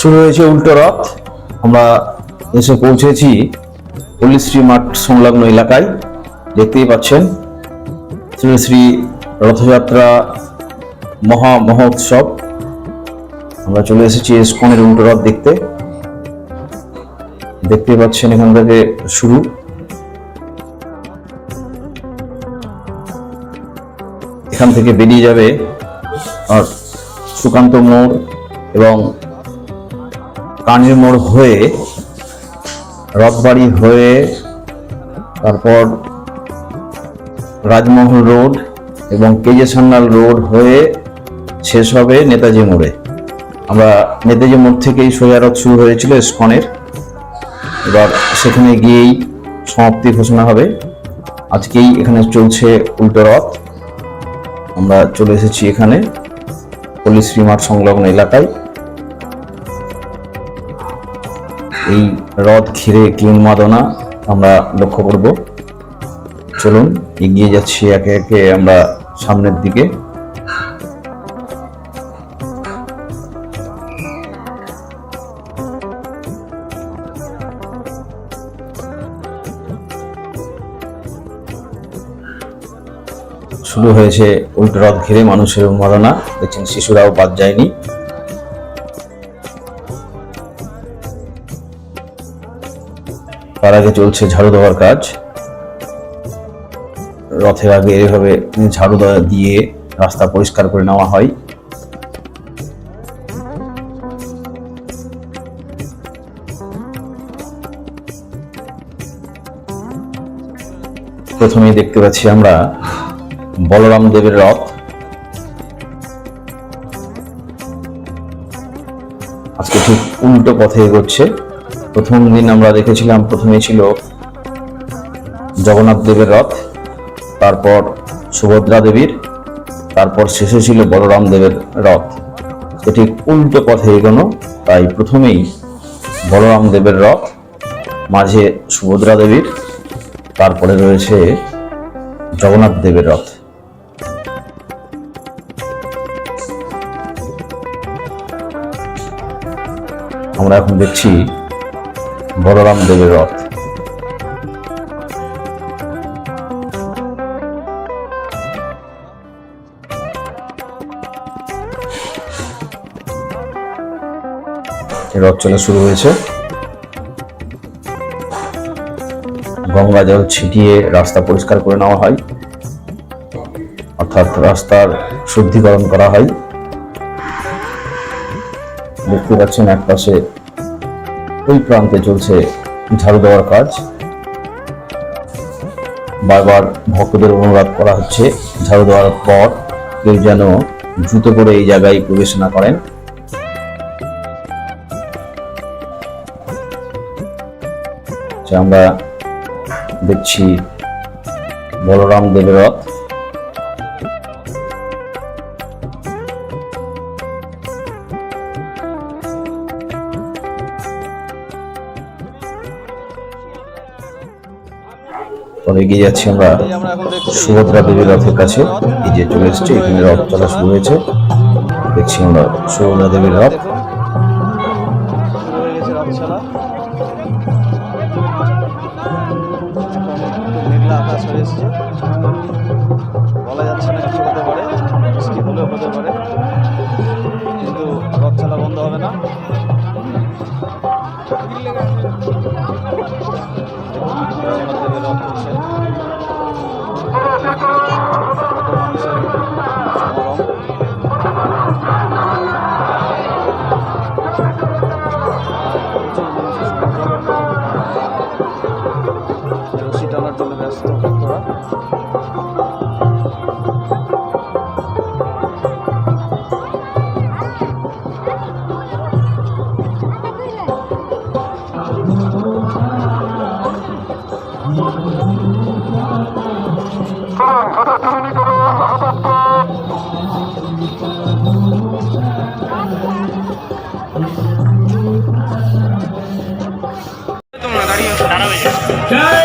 শুরু হয়েছে উল্টো রথ। আমরা এসে পৌঁছেছি পল্লীশ্রী মাঠ সংলগ্ন এলাকায়। দেখতেই পাচ্ছেন, শ্রী শ্রী রথযাত্রা মহা মহোৎসব। আমরা চলে এসেছি এসকনের উল্টো রথ দেখতে। দেখতে পাচ্ছেন এখান থেকে শুরু। এখান থেকে বেরিয়ে যাবে আর সুকান্ত মোড় এবং কানের মোড় হয়ে রথবাড়ি হয়ে তারপর রাজমহল রোড এবং কেজে সান্যাল রোড হয়ে শেষ হবে নেতাজি মোড়ে। আমরা নেতাজি মোড় থেকেই সোজা রথ শুরু হয়েছিল স্কনের এবার সেখানে গিয়েই সমাপ্তি ঘোষণা হবে। আজকেই এখানে চলছে উল্টো রথ। আমরা চলে এসেছি এখানে পল্লীশ্রী মাঠ সংলগ্ন এলাকায়। এই রথ ঘিরে কি উন্মাদনা আমরা লক্ষ্য করব। চলুন, এগিয়ে যাচ্ছি একে একে আমরা সামনের দিকে। শুরু হয়েছে উল্টো রথ ঘিরে মানুষের উন্মাদনা। দেখছেন শিশুরাও বাদ যায়নি। তার আগে চলছে ঝাড়ু দেওয়ার কাজ। রথের আগে এভাবে ঝাড়ু দেওয়া দিয়ে রাস্তা পরিষ্কার করে নেওয়া হয়। প্রথমেই দেখতে পাচ্ছি আমরা বলরাম দেবের রথ। আজকে ঠিক উল্টো পথে এগোচ্ছে। প্রথম দিন আমরা দেখেছিলাম প্রথমে ছিল জগন্নাথ দেবের রথ, তারপর সুভদ্রা দেবীর, তারপর শেষে ছিল বলরাম দেবের রথ। এটি উল্টো পথে এগোনো, তাই প্রথমেই বলরাম দেবের রথ, মাঝে সুভদ্রা দেবীর, তারপরে রয়েছে জগন্নাথ দেবের রথ। আমরা এখন দেখছি বলরাম দেবের রথ। রথ চলা শুরু হয়েছে। গঙ্গা জল ছিটিয়ে রাস্তা পরিষ্কার করে নেওয়া হয়। অর্থাৎ রাস্তার শুদ্ধিকরণ করা হয়। দেখতে পাচ্ছেন এক পাশে ওই প্রান্তে চলছে ঝাড়ু দেওয়ার কাজ। বারবার ভক্তদের অনুরোধ করা হচ্ছে ঝাড়ু দেওয়ার পর কেউ যেন জুতো করে এই জায়গায় প্রবেশ না করেন। যে আমরা দেখছি বলরাম দেবের এগিয়ে যাচ্ছি আমরা সুভদ্রা দেবীর রথের কাছে। এই চলে এসছে, এখানে রথ চলা শুরু হয়েছে। দেখছি আমরা সুভদ্রা দেবীর রথ। তোমরা দাঁড়িয়ে দাঁড়াবে